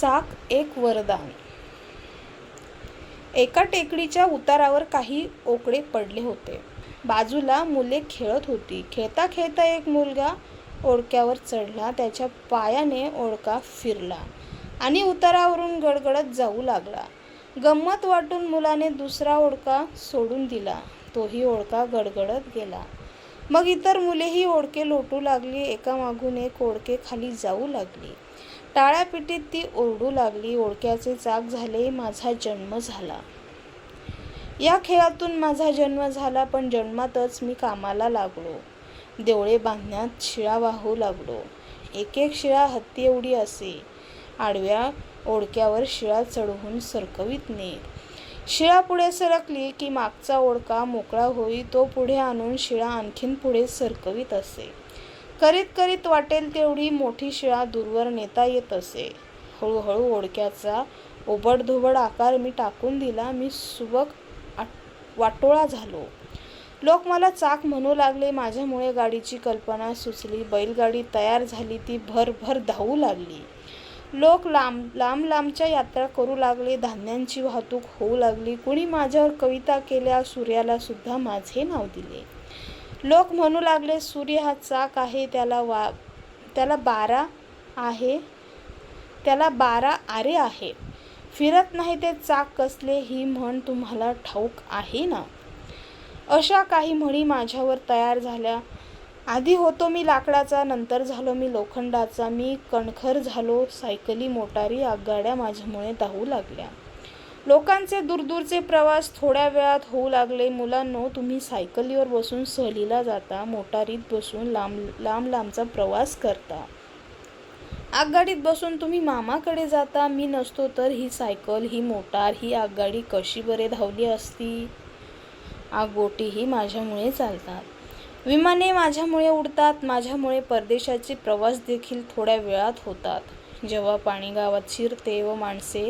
चाक एक वरदान एका टेकडीच्या उतारावर काही ओकडे पडले होते. बाजूला मुले खेळत होती. खेळता खेळता एक मुलगा ओडक्यावर चढला. त्याच्या पायाने ओडका फिरला आणि उतारावरून गडगडत जाऊ लागला. गंमत वाटून मुलाने दुसरा ओडका सोडून दिला. तोही ओडका गडगडत गेला. मग इतर मुलेही ओढके लोटू लागली. एकामागून एक ओळखे खाली जाऊ लागली. टाळ्या पिटीत ती ओरडू लागली. ओळख्याचे चाक झाले माझा जन्म झाला. या खेळातून माझा जन्म झाला पण जन्मातच मी कामाला लागलो. देवळे बांधण्यात शिळा वाहू लागलो. एक एक शिळा हत्ती एवढी असे. आडव्या ओडक्यावर शिळा चढवून सरकवीत नेत. शिळा पुढे सरकली की मागचा ओळका मोकळा होई तो पुढे आणून शिळा आणखीन पुढे सरकवीत असे. करीत करीत वाटेल तेवढी मोठी शिळा दूरवर नेता येत असे. हळूहळू ओळक्याचा ओबडधोबड आकार मी टाकून दिला मी सुबक आट- वाटोळा झालो. लोक मला चाक म्हणू लागले माझ्यामुळे गाडीची कल्पना सुचली बैलगाडी तयार झाली ती भरभर धावू लागली. लोक लांब लांब लांबच्या यात्रा करू लागले. धान्यांची वाहतूक होऊ लागली. कुणी माझ्यावर कविता केल्या सूर्याला सुद्धा माझे नाव दिले. लोक म्हणू लागले सूर्य हा चाक आहे त्याला वा त्याला बारा आहे त्याला बारा आरे आहे. फिरत नाही ते चाक कसले ही म्हण तुम्हाला ठाऊक आहे ना? अशा काही म्हणी माझ्यावर तयार झाल्या. आधी होतो मी लाकडाचा नंतर झालो मी लोखंडाचा. मी कणखर झालो सायकली मोटारी आगगाड्या माझ्यामुळे धावू लागल्या. लोकांचे दूरदूरचे प्रवास थोड्या वेळात होऊ लागले. मुलांनो तुम्ही सायकलीवर बसून सहलीला जाता मोटारीत बसून लांब लांब लांबचा प्रवास करता. आगगाडीत बसून तुम्ही मामाकडे जाता. मी नसतो तर ही सायकल ही मोटार ही आगगाडी कशी बरे धावली असती? आगोटीही माझ्यामुळे चालतात. विमाने माझ्यामुळे उडतात माझ्यामुळे परदेशाचे प्रवास देखील थोड्या वेळात होतात. जेव्हा पाणी गावात शिरते व माणसे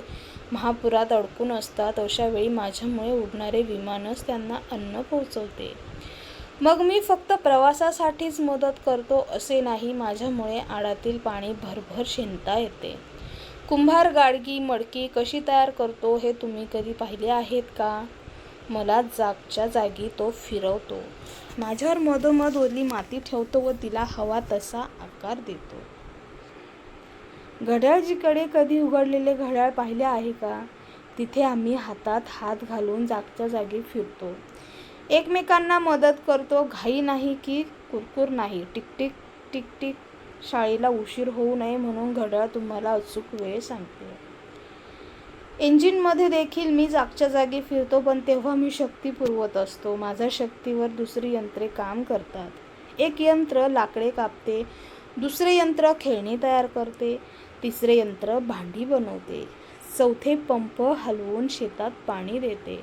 महापुरात अडकून असतात अशा वेळी माझ्यामुळे उडणारे विमानच त्यांना अन्न पोहोचवते. मग मी फक्त प्रवासासाठीच मदत करतो असे नाही माझ्यामुळे आडातील पाणी भरभर शिंता येते. कुंभार गाडगी मडकी कशी तयार करतो हे तुम्ही कधी पाहिले आहेत का? मला जागच्या जागी तो फिरवतो. माझ्यावर मधोमध ओली माती ठेवतो व तिला हवा तसा आकार देतो. घड्याळजीकडे कधी उघडलेले घड्याळ पाहिले आहे का? तिथे आम्ही हातात हात घालून जागच्या जागी फिरतो. एकमेकांना मदत करतो. घाई नाही की कुरकुर नाही. टिकटिक टिकटिक शाळेला उशीर होऊ नये म्हणून घड्याळ तुम्हाला अचूक वेळ सांगते. इंजिनमध्ये देखील मी जागच्या जागी फिरतो पण तेव्हा मी शक्ती पुरवत असतो. माझ्या शक्तीवर दुसरी यंत्रे काम करतात. एक यंत्र लाकडे कापते दुसरे यंत्र खेळणी तयार करते तिसरे यंत्र भांडी बनवते चौथे पंप हलवून शेतात पाणी देते.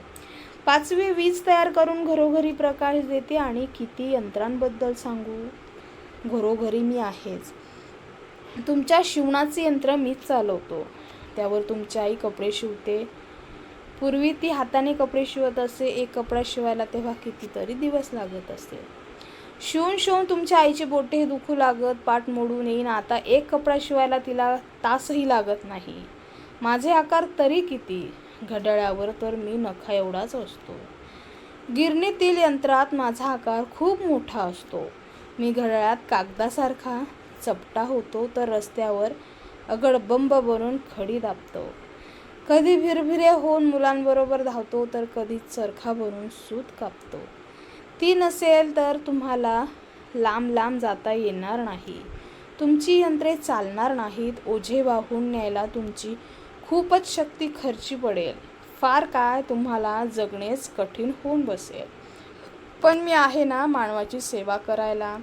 पाचवे वीज तयार करून घरोघरी प्रकाश देते आणि किती यंत्रांबद्दल सांगू? घरोघरी मी आहेच. तुमच्या शिवणाचे यंत्र मीच चालवतो. त्यावर तुमची आई कपडे शिवते. पूर्वी ती हाताने कपडे शिवत असे एक कपडा शिवायला तेव्हा कितीतरी दिवस लागत असे. शिवून शिवून तुमच्या आईचे बोटे दुखू लागत पाठ मोडून येईन. आता एक कपडा शिवायला तिला तासही लागत नाही. माझे आकार तरी किती? घड्याळावर तर मी नखा एवढाच असतो. गिरणीतील यंत्रात माझा आकार खूप मोठा असतो. मी घड्याळात कागदासारखा चपटा होतो तर रस्त्यावर अगडबंब बनून खडी दाबतो. कधी भिरभिरे होऊन मुलांबरोबर धावतो तर कधी चरखा बनून सूत कापतो. ती नसेल तर तुम्हाला लांब लांब जाता येणार नाही. तुमची यंत्रे चालणार नाहीत. ओझे वाहून न्यायला तुमची खूपच शक्ती खर्ची पडेल. फार काय तुम्हाला जगणेच कठीण होऊन बसेल. पण मी आहे ना मानवाची सेवा करायला.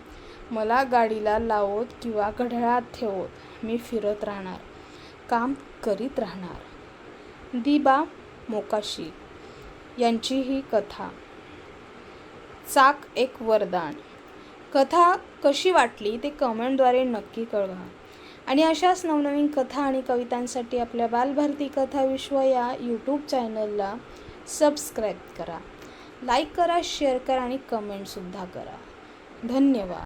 मला गाडीला लावत किंवा घड्याळात ठेवत. मी फिरत राहणार काम करीत राहणार. दिबा मोकाशी यांची ही कथा. चाक एक वरदान. कथा कशी वाटली ते कमेंटद्वारे नक्की कळवा. आणि अशाच नवनवीन कथा आणि कवितांसाठी आपल्या बालभारती कथा विश्व या यूट्यूब चॅनलला सबस्क्राईब करा. लाईक करा शेअर करा आणि कमेंटसुद्धा करा. धन्यवाद.